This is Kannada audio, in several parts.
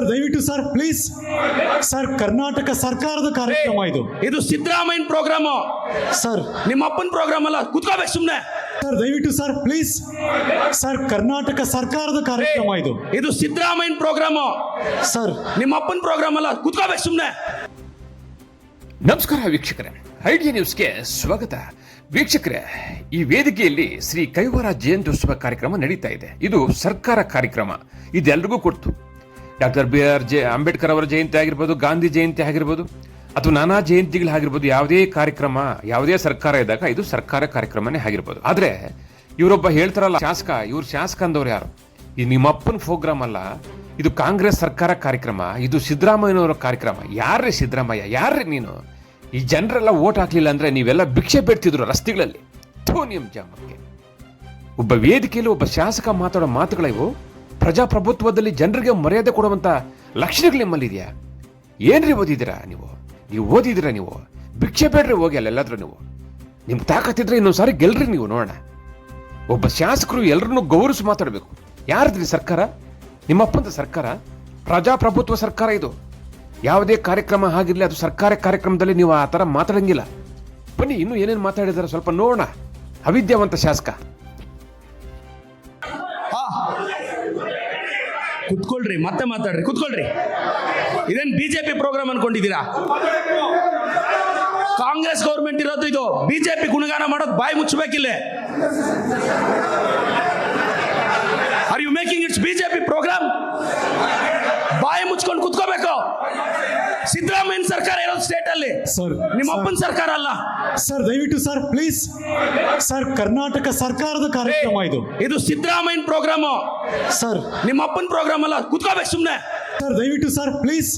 ಸರ್ ದಯವಿಟ್ಟು ಸರ್ ಪ್ಲೀಸ್ ಸರ್ ಕರ್ನಾಟಕ ಸರ್ಕಾರದ ಕಾರ್ಯಕ್ರಮ ಇದು. ಇದು ಸಿದ್ದರಾಮಯ್ಯನ ಪ್ರೋಗ್ರಾಮು ಸರ್. ನಿಮ್ಮ ಅಪ್ಪನ ಪ್ರೋಗ್ರಾಮ್ ಅಲ್ಲ ಕುತ್ಕೋಬೇಕು ಸುಮ್ಮನೆ ಸರ್ ದಯವಿಟ್ಟು ಸರ್ ಪ್ಲೀಸ್ ಸರ್ ಕರ್ನಾಟಕ ಸರ್ಕಾರದ ಕಾರ್ಯಕ್ರಮ ಇದು. ಇದು ಸಿದ್ದರಾಮಯ್ಯನ ಪ್ರೋಗ್ರಾಮ್ ಸರ್. ನಿಮ್ಮ ಅಪ್ಪನ ಪ್ರೋಗ್ರಾಮ್ ಅಲ್ಲ ಕುತ್ಕೋಬೇಕು ಸುಮ್ಮನೆ ನಮಸ್ಕಾರ ವೀಕ್ಷಕರೇ. ಐಡಿಯಾ ನ್ಯೂಸ್ಗೆ ಸ್ವಾಗತ. ವೀಕ್ಷಕರೇ ಈ ವೇದಿಕೆಯಲ್ಲಿ ಶ್ರೀ ಕೈವಾರ ಜಯಂತ್ಯುತ್ಸವ ಕಾರ್ಯಕ್ರಮ ನಡೀತಾ ಇದೆ. ಇದು ಸರ್ಕಾರ ಕಾರ್ಯಕ್ರಮ. ಇದೆಲ್ಲರಿಗೂ ಕೊಡ್ತು. Doctor B R J Ambedkar ಅವರ ಜಯಂತಿ ಆಗಿರ್ಬೋದು, ಗಾಂಧಿ ಜಯಂತಿ ಆಗಿರ್ಬೋದು, ಅಥವಾ ನಾನಾ ಜಯಂತಿಗಳಾಗಿರ್ಬೋದು ಯಾವುದೇ ಕಾರ್ಯಕ್ರಮ, ಯಾವುದೇ ಸರ್ಕಾರ ಇದ್ದಾಗ ಇದು ಸರ್ಕಾರ ಕಾರ್ಯಕ್ರಮನೇ ಆಗಿರ್ಬೋದು. ಆದರೆ ಇವರೊಬ್ಬ ಹೇಳ್ತಾರಲ್ಲ, ಶಾಸಕ, ಇವ್ರು ಶಾಸಕ ಅಂದವ್ರು ಯಾರು? ಇದು ನಿಮ್ಮಪ್ಪನ ಪ್ರೋಗ್ರಾಮ್ ಅಲ್ಲ, ಇದು ಕಾಂಗ್ರೆಸ್ ಸರ್ಕಾರ ಕಾರ್ಯಕ್ರಮ, ಇದು ಸಿದ್ದರಾಮಯ್ಯನವರ ಕಾರ್ಯಕ್ರಮ. ಯಾರ್ರೀ ಸಿದ್ದರಾಮಯ್ಯ? ಯಾರ್ರೀ ನೀನು? ಈ ಜನರೆಲ್ಲ ಓಟ್ ಹಾಕ್ಲಿಲ್ಲ ಅಂದರೆ ನೀವೆಲ್ಲ ಭಿಕ್ಷೆ ಬೇಡ್ತಿದ್ರು ರಸ್ತೆಗಳಲ್ಲಿ. ಥೂ ನಿಮ್ ಜಾಮಕ್ಕೆ. ಒಬ್ಬ ವೇದಿಕೆಯಲ್ಲಿ ಒಬ್ಬ ಶಾಸಕ ಮಾತಾಡೋ ಮಾತುಗಳಿವು ಪ್ರಜಾಪ್ರಭುತ್ವದಲ್ಲಿ ಜನರಿಗೆ ಮರ್ಯಾದೆ ಕೊಡುವಂತ ಲಕ್ಷಣಗಳು ನಿಮ್ಮಲ್ಲಿದೆಯಾ ಏನ್ರಿ ಓದಿದ್ದೀರಾ ನೀವು? ನೀವು ಓದಿದ್ದೀರಾ ನೀವು? ಭಿಕ್ಷೆ ಬೇಡ್ರಿ ಹೋಗಿ ಅಲ್ಲೆಲ್ಲಾದ್ರೂ ನೀವು. ನಿಮ್ಗೆ ತಾಕತ್ತಿದ್ರೆ ಇನ್ನೊಂದು ಸಾರಿ ಗೆಲ್ರಿ ನೀವು ನೋಡೋಣ. ಒಬ್ಬ ಶಾಸಕರು ಎಲ್ಲರನ್ನೂ ಗೌರವಿಸಿ ಮಾತಾಡಬೇಕು. ಯಾರದ್ರಿ ಸರ್ಕಾರ? ನಿಮ್ಮಪ್ಪಂತ ಸರ್ಕಾರ? ಪ್ರಜಾಪ್ರಭುತ್ವ ಸರ್ಕಾರ ಇದು. ಯಾವುದೇ ಕಾರ್ಯಕ್ರಮ ಆಗಿರಲಿ, ಅದು ಸರ್ಕಾರಿ ಕಾರ್ಯಕ್ರಮದಲ್ಲಿ ನೀವು ಆ ಥರ ಮಾತಾಡಂಗಿಲ್ಲ. ಬನ್ನಿ, ಇನ್ನೂ ಏನೇನು ಮಾತಾಡಿದಾರೆ ಸ್ವಲ್ಪ ನೋಡೋಣ. ಅವಿದ್ಯಾವಂತ ಶಾಸಕ. ಕುತ್ಕೊಳ್ರಿ, ಮತ್ತೆ ಮಾತಾಡ್ರಿ, ಕುತ್ಕೊಳ್ರಿ. ಇದೇನ್ ಬಿಜೆಪಿ ಪ್ರೋಗ್ರಾಮ್ ಅನ್ಕೊಂಡಿದ್ದೀರಾ? ಕಾಂಗ್ರೆಸ್ ಗೌರ್ಮೆಂಟ್ ಇರೋದು ಇದು. ಬಿಜೆಪಿ ಗುಣಗಾನ ಮಾಡೋದು ಬಾಯಿ ಮುಚ್ಚಬೇಕಿಲ್ಲ are you making it's BJP program ಬಾಯಿ ಮುಚ್ಕೊಂಡು ಕುತ್ಕೋಬೇಕು. ಸ್ಟೇಟ್ ಅಲ್ಲಿ. ಸರ್ ನಿಮ್ಮ ಅಪ್ಪನ ಸರ್ಕಾರ ಅಲ್ಲ. ಸರ್ ದಯವಿಟ್ಟು ಸರ್ ಪ್ಲೀಸ್ ಸರ್ ಕರ್ನಾಟಕ ಸರ್ಕಾರದ ಕಾರ್ಯಕ್ರಮ ಇದು. ಇದು ಸಿದ್ದರಾಮಯ್ಯನ ಪ್ರೋಗ್ರಾಮ್ ಸರ್ ನಿಮ್ಮ ಅಪ್ಪನ ಪ್ರೋಗ್ರಾಮ್ ಅಲ್ಲ. ಕುತ್ಕೋಬೇಕು ಸುಮ್ಮನೆ ಸರ್ ದಯವಿಟ್ಟು ಸರ್ ಪ್ಲೀಸ್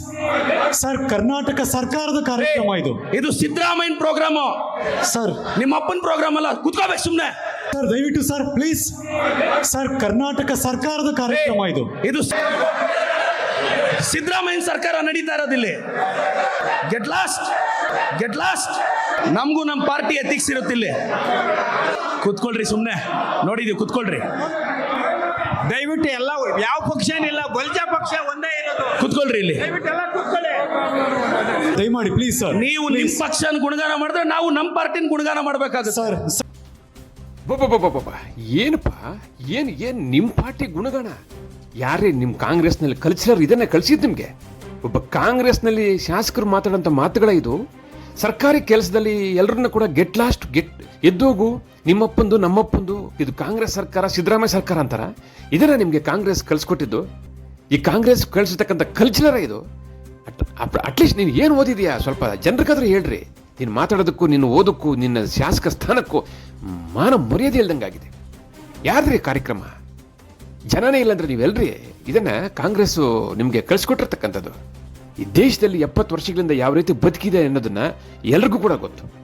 ಸರ್ ಕರ್ನಾಟಕ ಸರ್ಕಾರದ ಕಾರ್ಯಕ್ರಮ ಇದು. ಇದು ಸಿದ್ದರಾಮಯ್ಯನ ಪ್ರೋಗ್ರಾಮ್ ಸರ್ ನಿಮ್ಮ ಅಪ್ಪನ ಪ್ರೋಗ್ರಾಮ್ ಅಲ್ಲ. ಕುತ್ಕೋಬೇಕು ಸುಮ್ಮನೆ ಸರ್ ದಯವಿಟ್ಟು ಸರ್ ಪ್ಲೀಸ್ ಸರ್ ಕರ್ನಾಟಕ ಸರ್ಕಾರದ ಕಾರ್ಯಕ್ರಮ ಇದು. ಇದು ಸಿದ್ದರಾಮಯ್ಯನ ಸರ್ಕಾರ ನಡೀತಾ ಇರೋದಿಲ್ಲಿ. ಗೆಟ್ ಲಾಸ್ಟ್ ಗೆಟ್ ಲಾಸ್ಟ್ ನಮಗೂ ನಮ್ಮ ಪಾರ್ಟಿ ಎಥಿಕ್ಸ್ ಇರುತ್ತಿಲ್ಲ ಕುತ್ಕೊಳ್ರಿ ಸುಮ್ಮನೆ ನೋಡಿದೀವಿ ಕುತ್ಕೊಳ್ರಿ. ದಯವಿಟ್ಟು ಎಲ್ಲ ಯಾವ ಪಕ್ಷ ಏನಿಲ್ಲ ಬಲ್ಜ ಪಕ್ಷ ಒಂದೇ ಇರೋದು. ಕುತ್ಕೊಳ್ರಿ ಇಲ್ಲಿ. ದಯವಿಟ್ಟು ಎಲ್ಲ ಕೂತ್ಕೊಳ್ಳಿ. ದಯಮಾಡಿ ಪ್ಲೀಸ್ ಸರ್ ನೀವು ನಿಮ್ಮ ಪಕ್ಷನ ಗುಣಗಾನ ಮಾಡಿದ್ರೆ ನಾವು ನಮ್ಮ ಪಾರ್ಟಿನ ಗುಣಗಾನ ಮಾಡಬೇಕಾಗುತ್ತೆ. ಸರ್ ಬೊಬ್ಬ ಏನಪ್ಪ? ಏನು ಏನು ನಿಮ್ಮ ಪಾರ್ಟಿ ಗುಣಗಾನ? ಯಾರೇ ನಿಮ್ಮ ಕಾಂಗ್ರೆಸ್ನಲ್ಲಿ ಕಲ್ಚರ್ ಇದನ್ನೇ ಕಳಿಸಿದ್ ನಿಮಗೆ? ಒಬ್ಬ ಕಾಂಗ್ರೆಸ್ನಲ್ಲಿ ಶಾಸಕರು ಮಾತಾಡೋಂಥ ಮಾತುಗಳ ಇದು ಸರ್ಕಾರಿ ಕೆಲಸದಲ್ಲಿ ಎಲ್ಲರನ್ನ ಕೂಡ ಗೆಟ್ ಲಾಸ್ಟ್, ಗೆಟ್ ಎದ್ದೋಗು ನಿಮ್ಮಪ್ಪಂದು, ನಮ್ಮಪ್ಪಂದು, ಇದು ಕಾಂಗ್ರೆಸ್ ಸರ್ಕಾರ, ಸಿದ್ದರಾಮಯ್ಯ ಸರ್ಕಾರ ಅಂತಾರ? ಇದನ್ನ ನಿಮಗೆ ಕಾಂಗ್ರೆಸ್ ಕಳಿಸ್ಕೊಟ್ಟಿದ್ದು? ಈ ಕಾಂಗ್ರೆಸ್ ಕಳಿಸತಕ್ಕಂಥ ಕಲ್ಚರರ ಇದು? ಅಟ್ಲೀಸ್ಟ್ ನೀನು ಏನು ಓದಿದೀಯಾ? ಸ್ವಲ್ಪ ಜನರಿಗಾದ್ರೂ ಹೇಳ್ರಿ. ನೀನು ಮಾತಾಡೋದಕ್ಕೂ ನಿನ್ನ ಓದಕ್ಕೂ, ನಿನ್ನ ಶಾಸಕ ಸ್ಥಾನಕ್ಕೂ ಮಾನ ಮರ್ಯಾದೆ ಇಲ್ದಂಗಾಗಿದೆ. ಯಾರ್ರಿ ಕಾರ್ಯಕ್ರಮ? ಜನನೇ ಇಲ್ಲಂದ್ರೆ ನೀವೆಲ್ರಿ? ಇದನ್ನ ಕಾಂಗ್ರೆಸ್ಸು ನಿಮಗೆ ಕಳಿಸ್ಕೊಟ್ಟಿರ್ತಕ್ಕಂಥದ್ದು. ಈ ದೇಶದಲ್ಲಿ ಎಪ್ಪತ್ತು ವರ್ಷಗಳಿಂದ ಯಾವ ರೀತಿ ಬದುಕಿದೆ ಅನ್ನೋದನ್ನ ಎಲ್ರಿಗೂ ಕೂಡ ಗೊತ್ತು.